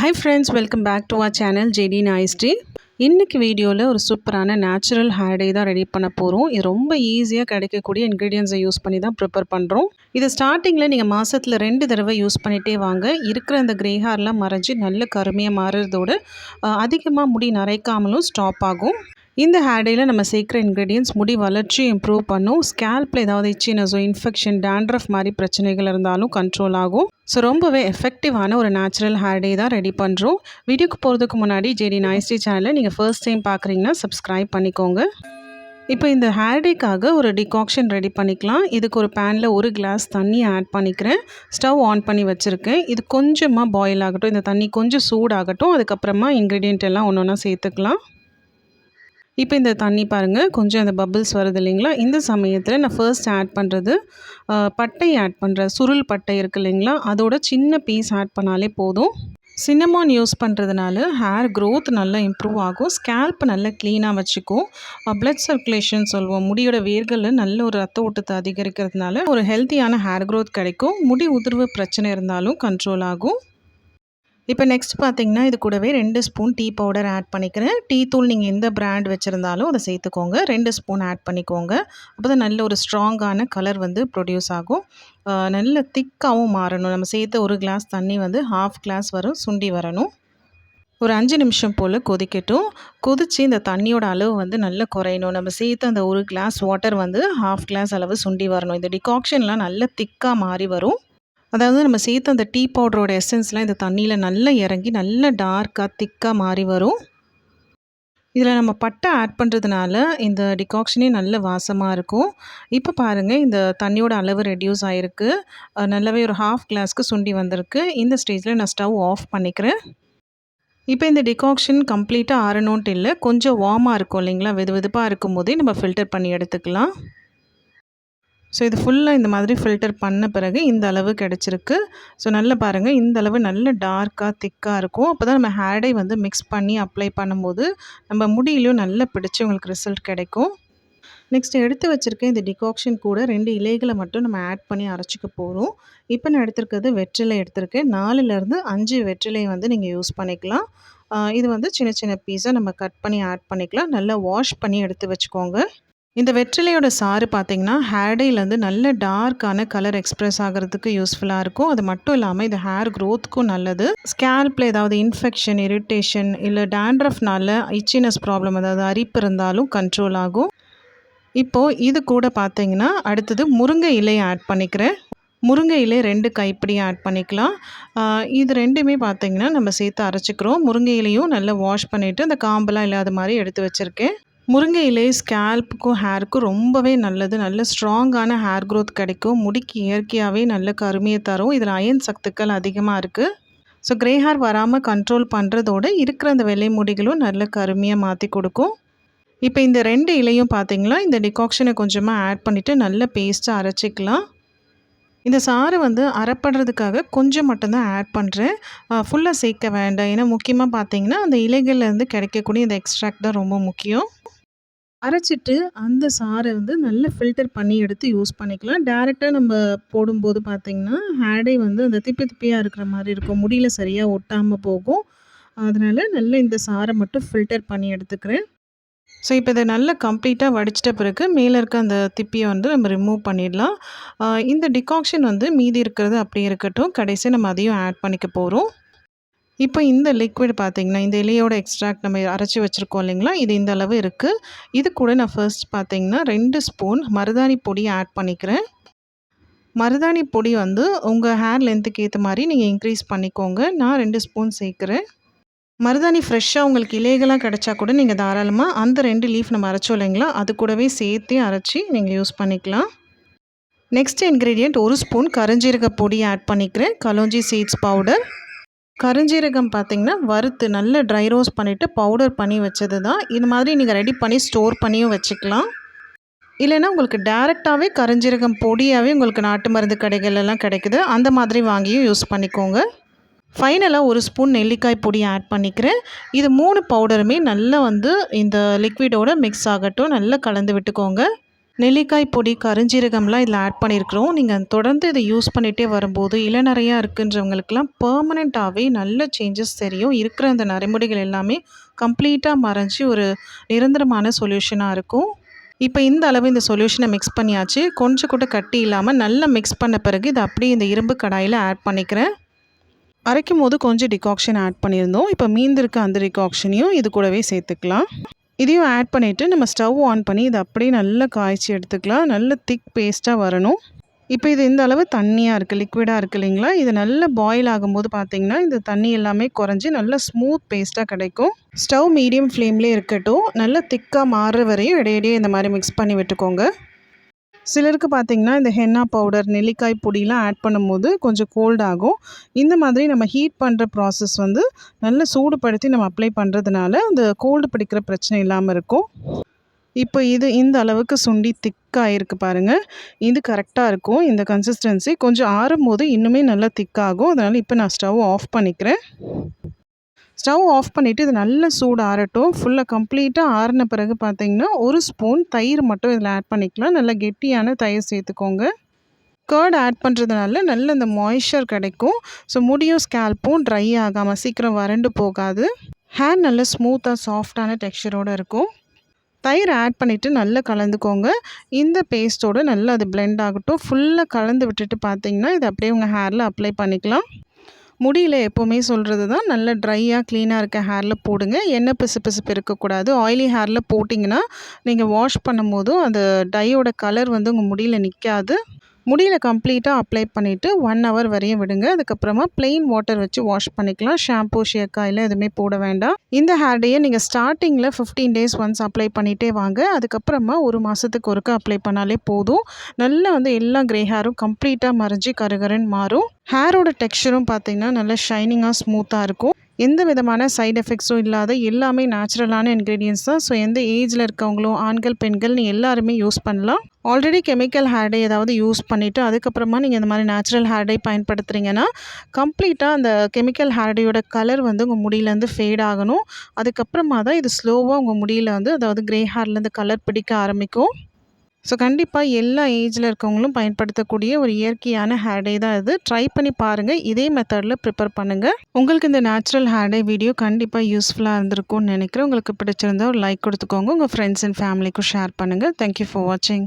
Hi friends welcome back to our channel JD நாய்ஸ்டி இன்றைக்கி வீடியோவில் ஒரு சூப்பரான நேச்சுரல் ஹேர் டே தான் ரெடி பண்ண போகிறோம் இது ரொம்ப ஈஸியாக கிடைக்கக்கூடிய இன்க்ரீடியன்ஸை யூஸ் பண்ணி தான் ப்ரிப்பேர் பண்ணுறோம் இது ஸ்டார்டிங்கில் நீங்கள் மாதத்தில் ரெண்டு தடவை யூஸ் பண்ணிகிட்டே வாங்க. இருக்கிற அந்த க்ரே ஹேர்லாம் மறைஞ்சி நல்ல கருமையாக மாறுறதோடு அதிகமாக முடி நரைக்காமலும் ஸ்டாப் ஆகும். இந்த ஹேர் டேயில் நம்ம சேர்க்குற இன்க்ரீடியன்ஸ் முடி வளர்ச்சி இம்ப்ரூவ் பண்ணும். ஸ்கேல்பில் ஏதாவது இச்சினஸோ இன்ஃபெக்ஷன் டேண்ட்ரஃப் மாதிரி பிரச்சனைகள் இருந்தாலும் கண்ட்ரோல் ஆகும். ஸோ ரொம்பவே எஃபெக்டிவான ஒரு நேச்சுரல் ஹேர் டே தான் ரெடி பண்ணுறோம் வீடியோக்கு போகிறதுக்கு முன்னாடி ஜேடி நாய்ஸ்டி சேனலை நீங்கள் ஃபர்ஸ்ட் டைம் பார்க்குறீங்கன்னா சப்ஸ்கிரைப் பண்ணிக்கோங்க. இப்போ இந்த ஹேர் டேக்காக ஒரு டிகாக்ஷன் ரெடி பண்ணிக்கலாம். இதுக்கு ஒரு பேனில் ஒரு கிளாஸ் தண்ணி ஆட் பண்ணிக்கிறேன். ஸ்டவ் ஆன் பண்ணி வச்சுருக்கேன். இது கொஞ்சமாக பாயில் ஆகட்டும். இந்த தண்ணி கொஞ்சம் சூடாகட்டும். அதுக்கப்புறமா இன்க்ரீடியன்ட் எல்லாம் ஒன்று ஒன்றா சேர்த்துக்கலாம். இப்போ இந்த தண்ணி பாருங்கள் கொஞ்சம் அந்த பபிள்ஸ் வருது இல்லைங்களா? இந்த சமயத்தில் நான் ஃபர்ஸ்ட் ஆட் பண்ணுறது பட்டை ஆட் பண்ணுறேன் சுருள் பட்டை இருக்குது இல்லைங்களா? அதோட சின்ன பீஸ் ஆட் பண்ணாலே போதும். சின்னமான் யூஸ் பண்ணுறதுனால ஹேர் க்ரோத் நல்லா இம்ப்ரூவ் ஆகும். ஸ்கேல்ப் நல்லா க்ளீனாக வச்சுக்கும். ப்ளட் சர்க்குலேஷன் சொல்லுவோம். முடியோட வேர்களில் நல்ல ஒரு ரத்த ஓட்டத்தை அதிகரிக்கிறதுனால ஒரு ஹெல்த்தியான ஹேர் க்ரோத் கிடைக்கும். முடி உதிர்வு பிரச்சனை இருந்தாலும் கண்ட்ரோல் ஆகும். இப்போ நெக்ஸ்ட் பார்த்திங்கன்னா இது கூடவே ரெண்டு ஸ்பூன் டீ பவுடர் ஆட் பண்ணிக்கிறேன். டீ தூள் நீங்கள் எந்த பிராண்ட் வச்சுருந்தாலும் அதை சேர்த்துக்கோங்க. ரெண்டு ஸ்பூன் ஆட் பண்ணிக்கோங்க. அப்போ தான் நல்ல ஒரு ஸ்ட்ராங்கான கலர் வந்து ப்ரொடியூஸ் ஆகும். நல்ல திக்காகவும் மாறணும். நம்ம சேர்த்த ஒரு கிளாஸ் தண்ணி வந்து ஹாஃப் கிளாஸ் வரும் சுண்டி வரணும். ஒரு அஞ்சு நிமிஷம் போல் கொதிக்கட்டும். கொதித்து இந்த தண்ணியோட அளவு வந்து நல்லா குறையணும். நம்ம சேர்த்து அந்த ஒரு கிளாஸ் வாட்டர் வந்து ஹாஃப் கிளாஸ் அளவு சுண்டி வரணும். இந்த டிகாக்ஷன்லாம் நல்லா திக்காக மாறி வரும். அதாவது நம்ம சேர்த்து அந்த டீ பவுடரோட எசன்ஸ்லாம் இந்த தண்ணியில் நல்லா இறங்கி நல்லா டார்க்காக திக்காக மாறி வரும். இதில் நம்ம பட்டை ஆட் பண்ணுறதுனால இந்த டிகாக்ஷனே நல்ல வாசமாக இருக்கும். இப்போ பாருங்கள் இந்த தண்ணியோட அளவு ரெடியூஸ் ஆகிருக்கு நல்லாவே ஒரு ஹாஃப் கிளாஸ்க்கு சுண்டி வந்திருக்கு. இந்த ஸ்டேஜில் நான் ஸ்டவ் ஆஃப் பண்ணிக்கிறேன். இப்போ இந்த டிகாக்ஷன் கம்ப்ளீட்டாக ஆறணுன்ட்டு இல்லை கொஞ்சம் வார்மாக இருக்கும் இல்லைங்களா? வெது வெதுப்பாக இருக்கும் போதே நம்ம ஃபில்டர் பண்ணி எடுத்துக்கலாம். ஸோ இது ஃபுல்லாக இந்த மாதிரி ஃபில்டர் பண்ண பிறகு இந்த அளவு கிடச்சிருக்கு. ஸோ நல்லா பாருங்கள் இந்த அளவு நல்ல டார்க்காக திக்காக இருக்கும். அப்போ தான் நம்ம ஹேடை வந்து மிக்ஸ் பண்ணி அப்ளை பண்ணும்போது நம்ம முடியிலையும் நல்லா பிடிச்சி உங்களுக்கு ரிசல்ட் கிடைக்கும். நெக்ஸ்ட் எடுத்து வச்சுருக்கேன் இந்த டிகாக்ஷன் கூட ரெண்டு இலைகளை மட்டும் நம்ம ஆட் பண்ணி அரைச்சிக்க போகிறோம் இப்போ நான் எடுத்துருக்கிறது வெற்றிலை எடுத்திருக்கேன். நாலுலேருந்து அஞ்சு வெற்றிலையை வந்து நீங்கள் யூஸ் பண்ணிக்கலாம். இது வந்து சின்ன சின்ன பீஸாக நம்ம கட் பண்ணி ஆட் பண்ணிக்கலாம். நல்லா வாஷ் பண்ணி எடுத்து வச்சுக்கோங்க. இந்த வெற்றிலையோட சாறு பார்த்திங்கன்னா ஹேர்டேலேருந்து நல்ல டார்க்கான கலர் எக்ஸ்ப்ரெஸ் ஆகிறதுக்கு யூஸ்ஃபுல்லாக இருக்கும். அது மட்டும் இல்லாமல் இது ஹேர் க்ரோத்துக்கும் நல்லது. ஸ்கேல்பில் ஏதாவது இன்ஃபெக்ஷன் இரிட்டேஷன் இல்லை டேண்ட்ரஃப்னால இச்சினஸ் ப்ராப்ளம் அதாவது அரிப்பு இருந்தாலும் கண்ட்ரோல் ஆகும். இப்போது இது கூட பார்த்தீங்கன்னா அடுத்தது முருங்கை இலையை ஆட் பண்ணிக்கிறேன். முருங்கை இலை ரெண்டு கைப்பிடி ஆட் பண்ணிக்கலாம். இது ரெண்டுமே பார்த்திங்கன்னா நம்ம சேர்த்து அரைச்சிக்கிறோம். முருங்கை இலையும் நல்லா வாஷ் பண்ணிவிட்டு அந்த காம்பெலாம் இல்லாத மாதிரி எடுத்து வச்சுருக்கேன். முருங்கை இலை ஸ்கேல்ப்புக்கும் ஹேருக்கும் ரொம்பவே நல்லது. நல்ல ஸ்ட்ராங்கான ஹேர் க்ரோத் கிடைக்கும். முடிக்கு இயற்கையாகவே நல்ல கருமையை தரும். இதில் அயன் சத்துக்கள் அதிகமாக இருக்குது ஸோ க்ரே ஹேர் வராமல் கண்ட்ரோல் பண்ணுறதோடு இருக்கிற அந்த வெள்ளை முடிகளும் நல்ல கருமையாக மாற்றி கொடுக்கும். இப்போ இந்த ரெண்டு இலையும் பார்த்திங்களா? இந்த டிகாக்ஷனை கொஞ்சமாக ஆட் பண்ணிவிட்டு நல்ல பேஸ்ட்டாக அரைச்சிக்கலாம். இந்த சாறு வந்து அரைப்படுறதுக்காக கொஞ்சம் மட்டும்தான் ஆட் பண்ணுறேன் ஃபுல்லாக சேர்க்க வேண்டாம். ஏன்னா முக்கியமாக பார்த்தீங்கன்னா அந்த இலைகள்லேருந்து கிடைக்கக்கூடிய இந்த எக்ஸ்ட்ராக்ட் தான் ரொம்ப முக்கியம். அரைச்சிட்டு அந்த சாறை வந்து நல்லா ஃபில்டர் பண்ணி எடுத்து யூஸ் பண்ணிக்கலாம். டேரெக்டாக நம்ம போடும்போது பார்த்திங்கன்னா ஹேடே வந்து அந்த திப்பி திப்பியாக இருக்கிற மாதிரி இருக்கும். முடியல சரியாக ஒட்டாமல் போகும். அதனால் நல்லா இந்த சாரை மட்டும் ஃபில்டர் பண்ணி எடுத்துக்கிறேன். ஸோ இப்போ இதை நல்லா கம்ப்ளீட்டாக வடிச்சிட்ட பிறகு மேலே இருக்க அந்த திப்பியை வந்து நம்ம ரிமூவ் பண்ணிடலாம். இந்த டிகாக்ஷன் வந்து மீதி இருக்கிறது அப்படியே இருக்கட்டும். கடைசி நம்ம அதையும் ஆட் பண்ணிக்க போகிறோம் இப்போ இந்த லிக்விட் பார்த்திங்கன்னா இந்த இலையோட எக்ஸ்ட்ராக்ட் நம்ம அரைச்சி வச்சுருக்கோம் இல்லைங்களா? இது இந்த அளவு இருக்குது இது கூட நான் ஃபர்ஸ்ட் பார்த்திங்கன்னா ரெண்டு ஸ்பூன் மருதாணி பொடி ஆட் பண்ணிக்கிறேன். மருதாணி பொடி வந்து உங்கள் ஹேர் லென்த்துக்கு ஏற்ற மாதிரி நீங்கள் இன்க்ரீஸ் பண்ணிக்கோங்க. நான் ரெண்டு ஸ்பூன் சேர்க்குறேன். மருதாணி ஃப்ரெஷ்ஷாக உங்களுக்கு இலைகளாக கிடச்சா கூட நீங்கள் தாராளமாக அந்த ரெண்டு லீஃப் நம்ம அரைச்சோம் இல்லைங்களா? அது கூடவே சேர்த்தே அரைச்சி நீங்கள் யூஸ் பண்ணிக்கலாம். நெக்ஸ்ட் இன்க்ரீடியண்ட் ஒரு ஸ்பூன் கருஞ்சீரக பொடி ஆட் பண்ணிக்கிறேன். கலோஞ்சி சீட்ஸ் பவுடர் கருஞ்சீரகம் பார்த்திங்கன்னா வறுத்து நல்ல ட்ரை ரோஸ் பண்ணிவிட்டு பவுடர் பண்ணி வச்சது தான் இது மாதிரி நீங்கள் ரெடி பண்ணி ஸ்டோர் பண்ணியும் வச்சுக்கலாம். இல்லைன்னா உங்களுக்கு டேரெக்டாகவே கருஞ்சீரகம் பொடியாகவே உங்களுக்கு நாட்டு மருந்து கடைகளெல்லாம் கிடைக்குது. அந்த மாதிரி வாங்கியும் யூஸ் பண்ணிக்கோங்க. ஃபைனலாக ஒரு ஸ்பூன் நெல்லிக்காய் பொடி ஆட் பண்ணிக்கிறேன். இது மூணு பவுடருமே நல்லா வந்து இந்த லிக்விடோட மிக்ஸ் ஆகட்டும். நல்லா கலந்து விட்டுக்கோங்க. நெல்லிக்காய் பொடி கருஞ்சீரகம்லாம் இதில் ஆட் பண்ணியிருக்கிறோம். நீங்கள் தொடர்ந்து இதை யூஸ் பண்ணிகிட்டே வரும்போது இளநரையா இருக்குன்றவங்களுக்குலாம் பெர்மனெண்ட்டாகவே நல்ல சேஞ்சஸ் தெரியும். இருக்கிற அந்த நரைமுடிகள் எல்லாமே கம்ப்ளீட்டாக மறைஞ்சி ஒரு நிரந்தரமான சொல்யூஷனாக இருக்கும். இப்போ இந்த அளவு இந்த சொல்யூஷனை மிக்ஸ் பண்ணியாச்சு. கொஞ்சம் கூட கட்டி இல்லாமல் நல்லா மிக்ஸ் பண்ண பிறகு இதை அப்படியே இந்த இரும்பு கடாயில் ஆட் பண்ணிக்கிறேன். அரைக்கும் போது கொஞ்சம் டிகாக்ஷன் ஆட் பண்ணியிருந்தோம். இப்போ மீந்திருக்க அந்த டிகாக்ஷனையும் இது கூடவே சேர்த்துக்கலாம். இதையும் ஆட் பண்ணிவிட்டு நம்ம ஸ்டவ் ஆன் பண்ணி இதை அப்படியே நல்லா காய்ச்சி எடுத்துக்கலாம். நல்ல திக் பேஸ்ட்டாக வரணும். இப்போ இது இந்த அளவு தண்ணியாக இருக்குது லிக்விடாக இருக்குது இல்லைங்களா? இது நல்லா பாயில் ஆகும்போது பார்த்தீங்கன்னா இந்த தண்ணி எல்லாமே குறைஞ்சி நல்ல ஸ்மூத் பேஸ்ட்டாக கிடைக்கும். ஸ்டவ் மீடியம் ஃப்ளேம்லேயே இருக்கட்டும். நல்லா திக்காக மாறுற வரையும் இடையிடையே இந்த மாதிரி மிக்ஸ் பண்ணி விட்டுக்கோங்க. சிலருக்கு பார்த்திங்கன்னா இந்த ஹென்னா பவுடர் நெல்லிக்காய் பொடியெலாம் ஆட் பண்ணும்போது கொஞ்சம் கோல்ட் ஆகும். இந்த மாதிரி நம்ம ஹீட் பண்ணுற ப்ராசஸ் வந்து நல்ல சூடுபடுத்தி நம்ம அப்ளை பண்ணுறதுனால அந்த கோல்டு பிடிக்கிற பிரச்சனை இல்லாமல் இருக்கும். இப்போ இது இந்த அளவுக்கு சுண்டி திக்காக இருக்குது பாருங்கள் இது கரெக்டாக இருக்கும். இந்த கன்சிஸ்டன்சி கொஞ்சம் ஆறும் போது இன்னுமே நல்லா திக்காகும் அதனால் இப்போ நான் ஸ்டவ் ஆஃப் பண்ணிக்கிறேன். ஸ்டவ் ஆஃப் பண்ணிவிட்டு இது நல்ல சூடு ஆறட்டும். ஃபுல்லாக கம்ப்ளீட்டாக ஆறின பிறகு பார்த்தீங்கன்னா ஒரு ஸ்பூன் தயிர் மட்டும் இதில் ஆட் பண்ணிக்கலாம். நல்லா கெட்டியான தயிர் சேர்த்துக்கோங்க. கர்ட் ஆட் பண்ணுறதுனால நல்ல இந்த மாய்ஸ்சர் கிடைக்கும். ஸோ முடியும் ஸ்கேல்ப்பும் ட்ரை ஆகாமல் சீக்கிரம் வறண்டு போகாது. ஹேர் நல்ல ஸ்மூத்தாக சாஃப்டான டெக்ஸ்சரோடு இருக்கும். தயிர் ஆட் பண்ணிவிட்டு நல்லா கலந்துக்கோங்க. இந்த பேஸ்ட்டோடு நல்லா அது பிளெண்ட் ஆகட்டும். ஃபுல்லாக கலந்து விட்டுட்டு பார்த்தீங்கன்னா இது அப்படியே உங்கள் ஹேரில் அப்ளை பண்ணிக்கலாம். முடியில் எப்போவுமே சொல்கிறது தான் நல்ல ட்ரையாக க்ளீனாக இருக்க ஹேரில் போடுங்க. எண்ணெய் பிசு பிசுப்பு இருக்கக்கூடாது. ஆயிலி ஹேரில் போட்டிங்கன்னா நீங்கள் வாஷ் பண்ணும்போதும் அந்த டையோட கலர் வந்து உங்கள் முடியில் நிற்காது முடியில் கம்ப்ளீட்டாக அப்ளை பண்ணிவிட்டு ஒன் ஹவர் வரையும் விடுங்க. அதுக்கப்புறமா பிளெயின் வாட்டர் வச்சு வாஷ் பண்ணிக்கலாம். ஷாம்பூ ஷேக்காயில் எதுவுமே போட வேண்டாம். இந்த ஹேர் டேயை நீங்கள் ஸ்டார்டிங்கில் ஃபிஃப்டீன் டேஸ் ஒன்ஸ் அப்ளை பண்ணிகிட்டே வாங்க. அதுக்கப்புறமா ஒரு மாதத்துக்கு ஒருக்க அப்ளை பண்ணாலே போதும். நல்லா வந்து எல்லா க்ரே ஹேரும் கம்ப்ளீட்டாக மறைஞ்சி கருகருன்னு மாறும். ஹேரோட டெக்ஸ்சரும் பார்த்திங்கன்னா நல்லா ஷைனிங்காக ஸ்மூத்தாக இருக்கும். எந்த விதமான சைட் எஃபெக்ட்ஸும் இல்லாத எல்லாமே நேச்சுரலான இன்க்ரீடியன்ஸ் தான். ஸோ எந்த ஏஜில் இருக்கவங்களும் ஆண்கள் பெண்கள் நீ எல்லாருமே யூஸ் பண்ணலாம். ஆல்ரெடி கெமிக்கல் ஹேர் டை ஏதாவது யூஸ் பண்ணிவிட்டு அதுக்கப்புறமா நீங்கள் இந்த மாதிரி நேச்சுரல் ஹேர் டை பயன்படுத்துகிறீங்கன்னா கம்ப்ளீட்டாக அந்த கெமிக்கல் ஹேர்டையோட கலர் வந்து உங்கள் முடியிலேருந்து ஃபேட் ஆகணும். அதுக்கப்புறமா தான் இது ஸ்லோவாக உங்கள் முடியில் வந்து அதாவது க்ரே ஹேர்லேருந்து கலர் பிடிக்க ஆரம்பிக்கும். ஸோ கண்டிப்பாக எல்லா ஏஜில் இருக்கவங்களும் பயன்படுத்தக்கூடிய ஒரு இயற்கையான ஹேடே தான் இது. ட்ரை பண்ணி பாருங்கள் இதே மெத்தடில் ப்ரிப்பேர் பண்ணுங்கள் உங்களுக்கு இந்த நேச்சுரல் ஹேடே வீடியோ கண்டிப்பாக யூஸ்ஃபுல்லாக இருந்திருக்கும்னு நினைக்கிறேன். உங்களுக்கு பிடிச்சிருந்தா ஒரு லைக் கொடுத்துக்கோங்க. உங்கள் ஃப்ரெண்ட்ஸ் அண்ட் ஃபேமிலிக்கும் ஷேர் பண்ணுங்கள் தேங்க்யூ ஃபார் வாட்சிங்